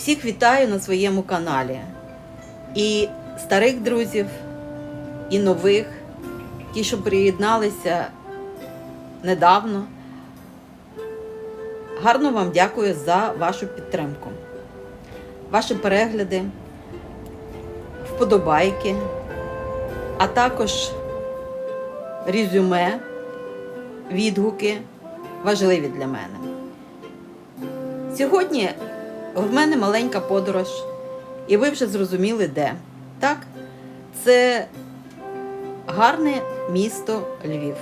Всіх вітаю на своєму каналі. І старих друзів, і нових, ті, що приєдналися недавно. Гарно вам дякую за вашу підтримку, ваші перегляди, вподобайки, а також резюме, відгуки важливі для мене. Сьогодні в мене маленька подорож, і ви вже зрозуміли, де. Так, це гарне місто Львів.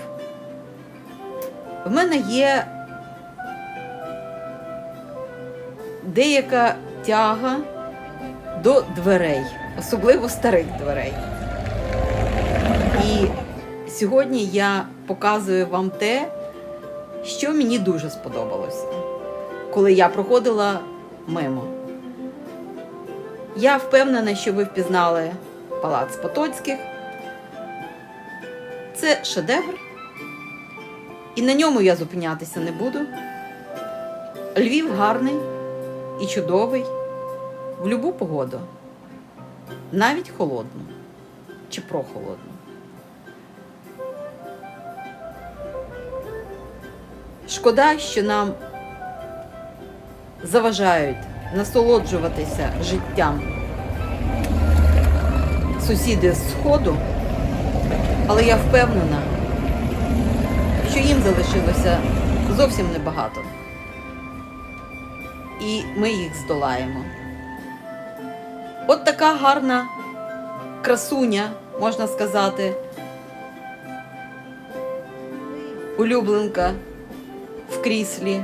В мене є деяка тяга до дверей, особливо старих дверей. І сьогодні я показую вам те, що мені дуже сподобалося, коли я проходила мимо. Я впевнена, що ви впізнали Палац Потоцьких. Це шедевр. І на ньому я зупинятися не буду. Львів гарний і чудовий в будь-яку погоду, навіть холодну чи прохолодну. Шкода, що нам заважають насолоджуватися життям сусіди з сходу, але я впевнена, що їм залишилося зовсім небагато. І ми їх здолаємо. От така гарна красуня, можна сказати, улюбленка в кріслі.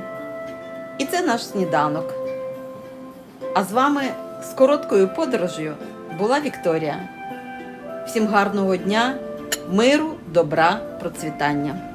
І це наш сніданок. А з вами з короткою подорожю була Вікторія. Всім гарного дня, миру, добра, процвітання.